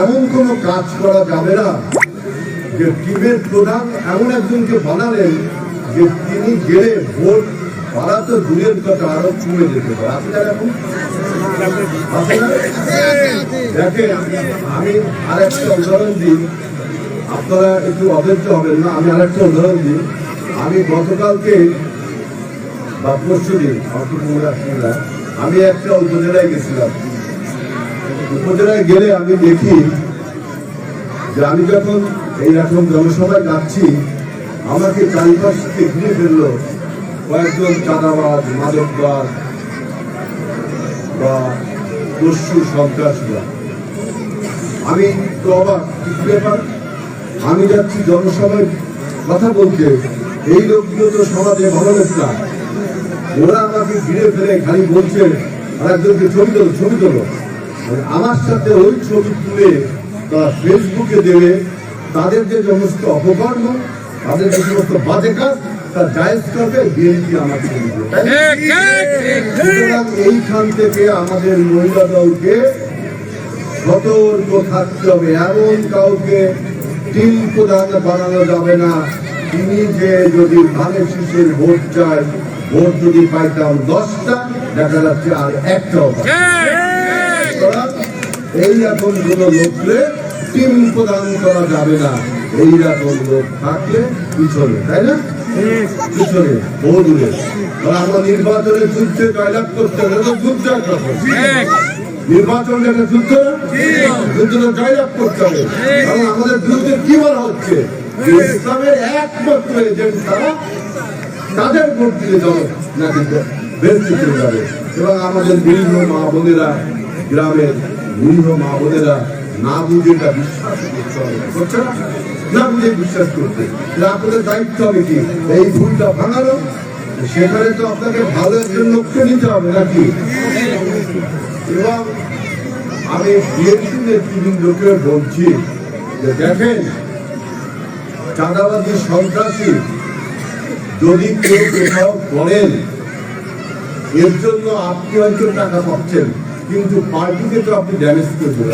এমন কোনো কাজ করা যাবে না যে টিমের প্রধান এমন একজনকে বানালেন যে তিনি গেলে ভোট বাড়া তো দূরের কথা, আরও কমে যেতে পারে। আমি আর একটা উদাহরণ দিই। আপনারা একটু অধৈর্য হবেন না, আমি আর একটা উদাহরণ দিই। আমি গতকালকে, বা পরশু দিন আমি একটা উপজেলায় গেছিলাম। উপজেলায় গেলে আমি দেখি যে আমি যখন এইরকম জনসভায় যাচ্ছি, আমাকে চারিপাশ থেকে ঘিরে ফেলল কয়েকজন চাঁদাবাজ, মাদকবাজ বা দস্যু সন্ত্রাসীরা। আমি তো অবাক ব্যাপার? আমি যাচ্ছি জনসভায় কথা বলতে। এই লোকগুলো তো সমাজে ভালো লোক না ওরা আমাকে ঘিরে ফেলে, খালি বলছে আর একজনকে ছবি তোলো ছবি তোলো। আমার সাথে ওই ছবি তুলে তারা ফেসবুকে দেবে তাদের যে সমস্ত অপকর্ম তাদের যে সমস্ত বাজে কাজ তার জায়েজ করবে বিএনপি আমার? সুতরাং এইখান থেকে আমাদের মহিলা দলকে সতর্ক থাকতে হবে। এমন কাউকে টিম প্রধান বানানো যাবে না। তিনি যে যদি ধানের শীষের ভোট চায় ভোট যদি পাইতাম দশটা দেখা যাচ্ছে আর একটাও এই রকম কোন লোককে টিম প্রদান করা যাবে না। এই রকম লোক থাকলে পিছনে, তাই না? পিছনে আমরা নির্বাচনে। নির্বাচন আমাদের কি হচ্ছে? একমাত্র এজেন্ট তাদের ভোট বেশি যাবে? এবং আমাদের গৃহ মা বোনেরা গ্রামের গৃহ মা বোনেরা না বুঝে এটা বিশ্বাস করতে হবে। না? না বুঝে বিশ্বাস করতে। তাহলে আপনাদের দায়িত্ব হবে কি? এই ভুলটা ভাঙানো? সেখানে তো আপনাকে ভালো একজন লোককে নিতে হবে নাকি? এবং আমি বিএনপি নেতৃবৃন্দকে বলছি যে দেখেন চাঁদাবাদী সন্ত্রাসী যদি কেউ কোথাও করেন, এর জন্য আপনি হয়তো টাকা পাচ্ছেন। কিন্তু পার্টিকে তো আপনি ড্যামেজ করবেন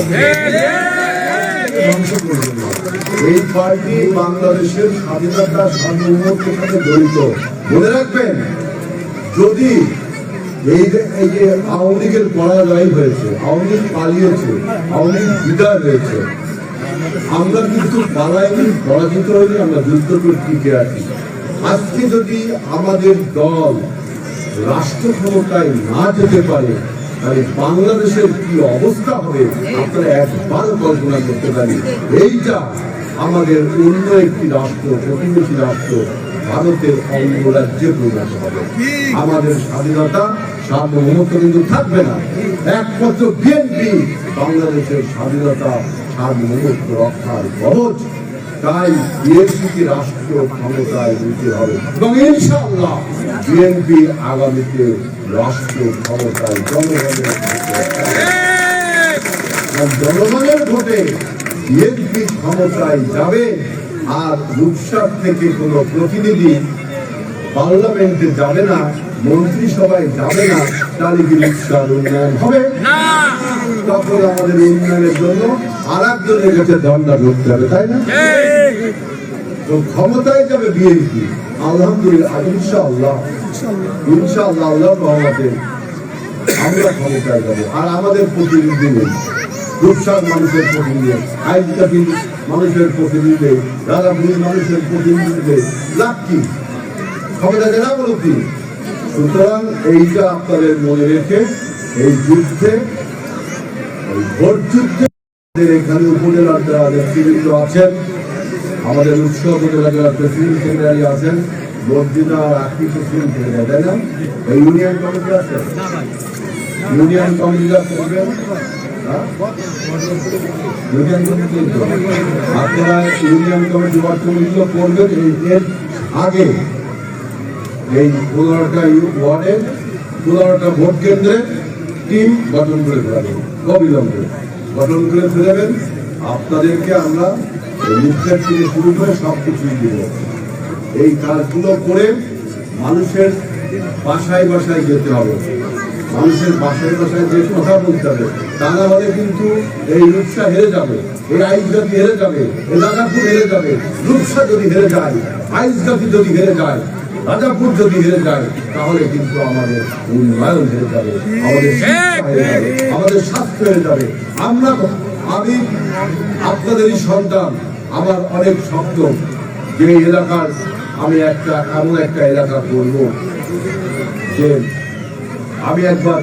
এই পার্টি বাংলাদেশের স্বাধীনতা সার্বভৌমত্বের সাথে জড়িত। মনে রাখবেন যদি এই যে আওয়ামী লীগের পরাজয় হয়েছে আওয়ামী লীগ পালিয়েছে আওয়ামী লীগ বিদায় হয়েছে আমরা কিন্তু পালাইনি পরাজিত হয়নি আমরা যুদ্ধ করে টিকে আছি। আজকে যদি আমাদের দল রাষ্ট্র ক্ষমতায় না যেতে পারে তাহলে বাংলাদেশের কি অবস্থা হবে আপনারা একবার কল্পনা করতে পারি এইটা আমাদের অন্য একটি রাষ্ট্র প্রতিবেশী রাষ্ট্র ভারতের অঙ্গরাজ্যে পরিণত হবে। আমাদের স্বাধীনতা সার্বভৌমত্ব কিন্তু থাকবে না। একমাত্র বিএনপি বাংলাদেশের স্বাধীনতা সার্বভৌমত্ব রক্ষার কবচ। তাই বিএনপিকে রাষ্ট্রীয় ক্ষমতায় নিতে হবে। এবং ইনশাআল্লাহ বিএনপি আগামীতে রাষ্ট্রীয় ক্ষমতায় জনগণের জনগণের ভোটে বিএনপি ক্ষমতায় যাবে আর রূপসার থেকে কোনো প্রতিনিধি পার্লামেন্টে যাবে না মন্ত্রিসভায় যাবে না তাহলে কি রূপসার উন্নয়ন হবে? তখন আমাদের উন্নয়নের জন্য আর একজনের কাছে দণ্ডা ঢুকতে হবে তাই না? তো ক্ষমতায় যাবে বিএনপি। আলহামদুলিল্লাহ ইনশাআল্লাহ ইনশাআল্লাহ। আল্লাহ রহমতে আমরা ক্ষমতায় যাব। আর আমাদের প্রতিনিধি নেই। রূপসার মানুষের প্রতিনিধি আইনকাটি মানুষের প্রতিনিধি রাধাপুরীর মানুষের প্রতিনিধি লাভ কি? ক্ষমতা জেলা বলো কি? সুতরাং এইটা আপনাদের মনে রেখে এই যুদ্ধে ভোট যুদ্ধে এখানে উপজেলার যারা নেতৃবৃন্দ আছেন আমাদের উৎসব উপজেলা প্রেসিডেন্ট সেক্রেটারি আছেন মসজিদা আর আকি প্রেসিডেন্ট সেক্রেটারি তাই না? এই ইউনিয়ন কমিটি আছে? ইউনিয়ন কমিটিটা হ্যাঁ? আপনারা ইউনিয়ন কমিটি ওয়ার্ড করবেন, এই এর আগে। এই পনেরোটা ওয়ার্ডে, পনেরোটা ভোট কেন্দ্রে টিম গঠন করে ফেলাবেন অবিলম্বে। গঠন করে ফেলাবেন আপনাদেরকে আমরা মুখের থেকে শুরু করে সব কিছুই দিব এই কাজগুলো করে মানুষের বাসায় বাসায় যেতে হবে। মানুষের বাসায় বাসায় যে কথা বলতে হবে তা না হলে কিন্তু এই রূপসা হেরে যাবে এই আইসগাতি হেরে যাবে এই রাজাপুর হেরে যাবে রূপসা যদি হেরে যায় আইসগাতি যদি হেরে যায় রাজাপুর যদি হেরে যায় তাহলে কিন্তু আমাদের উন্নয়ন হেরে যাবে আমাদের আমাদের স্বাস্থ্য হেরে যাবে। আমরা আমি আপনাদেরই সন্তান আমার অনেক স্বপ্ন যে এলাকার, আমি একটা, এমন একটা এলাকা করব যে আমি একবার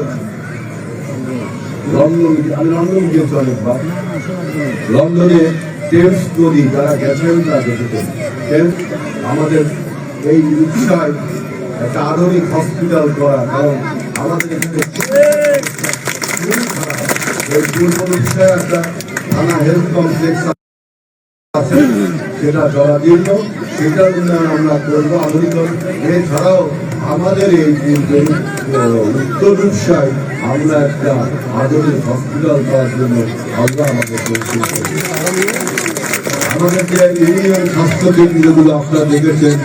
লন্ডন আমি লন্ডন গিয়েছি অনেকবার। লন্ডনে টেমস নদী, যারা গেছেন তারা দেখেছেন। আমাদের এই উৎসাহ একটা আধুনিক হসপিটাল করা, কারণ আমাদের এখানে একটা থানা হেলথ কমপ্লেক্স আছে সেটা জরাজীর্ণ উন্নয়ন আমরা করব এছাড়াও আমাদের এই উত্তর উৎসায় আমরা একটা আধুনিক হসপিটাল করার জন্য আমরা আমাদের। আমাদের যে আপনারা দেখেছেন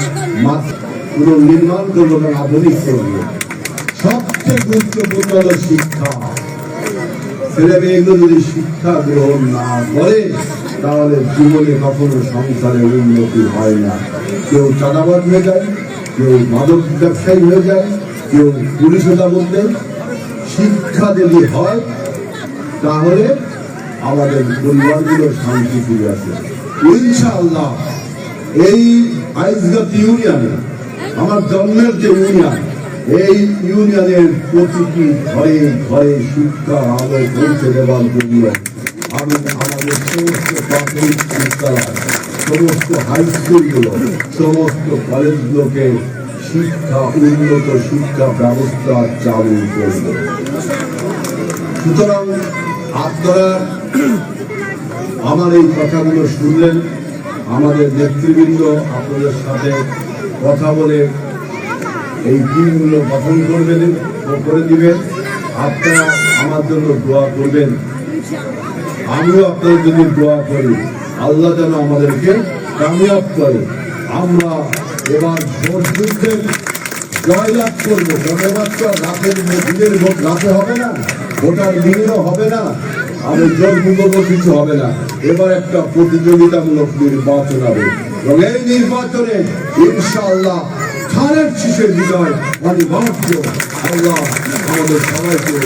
পুরো নির্মাণ করব এবং আধুনিক করব সবচেয়ে গুরুত্বপূর্ণ শিক্ষা। ছেলে মেয়েগুলো যদি শিক্ষা গ্রহণ না করে তাহলে জীবনে কখনো সংসারে উন্নতি হয় না। কেউ চাঁদাবাদ হয়ে যায়, কেউ মাদক ব্যবসায়ী হয়ে যায়, কেউ পুলিশ হতা বলতে শিক্ষা যদি হয়, তাহলে আমাদের পরিবারগুলো শান্তি ফিরে আসে। ইনশাআল্লাহ, এই আইসগাত ইউনিয়নে, আমার জন্মের যে ইউনিয়ন, এই ইউনিয়নের প্রতিটি ঘরে ঘরে শিক্ষা আলো পৌঁছে দেওয়ার জন্য আমি আমাদের সমস্ত প্রাথমিক বিদ্যালয় সমস্ত হাই স্কুলগুলো সমস্ত কলেজগুলোকে শিক্ষা উন্নত শিক্ষা ব্যবস্থা চালু করব সুতরাং আপনারা আমার এই কথাগুলো শুনলেন, আমাদের নেতৃবৃন্দ আপনাদের সাথে কথা বলে এই টিমগুলো গঠন করবেন করে দিবেন। আপনারা আমার জন্য দোয়া করবেন। আমিও আপনাদের জন্য দোয়া করি। আল্লাহ যেন আমাদেরকে কামিয়াব করে। আমরা এবার ভোট যুদ্ধে জয়লাভ করব। কেবলমাত্র রাতের দিনের ভোট রাতে হবে না, ভোটার দিনেও হবে না আমি জোর পূর্বক কিছু হবে না। এবার একটা প্রতিযোগিতামূলক নির্বাচন হবে। এবং এই নির্বাচনে ইনশাআল্লাহ ধানের শীষের বিজয় অনিবার্য আল্লাহ আমাদের সবাইকে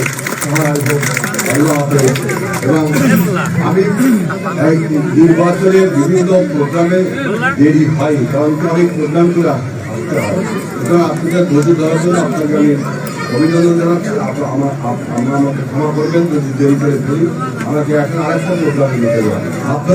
সহায়। এবং আমি এই নির্বাচনে বিভিন্ন প্রোগ্রামে দেরি হয়, কারণ তো আমি প্রোগ্রাম করে আসতে সুতরাং আপনাদের ধৈর্য ধরার জন্য আপনাকে আমি অভিনন্দন জানাচ্ছি। আমার আমরা আমাকে ক্ষমা করবেন, যদি দেরি করে ফেলি, আমাকে এখন আরেকটা প্রোগ্রামে নিতে হবে।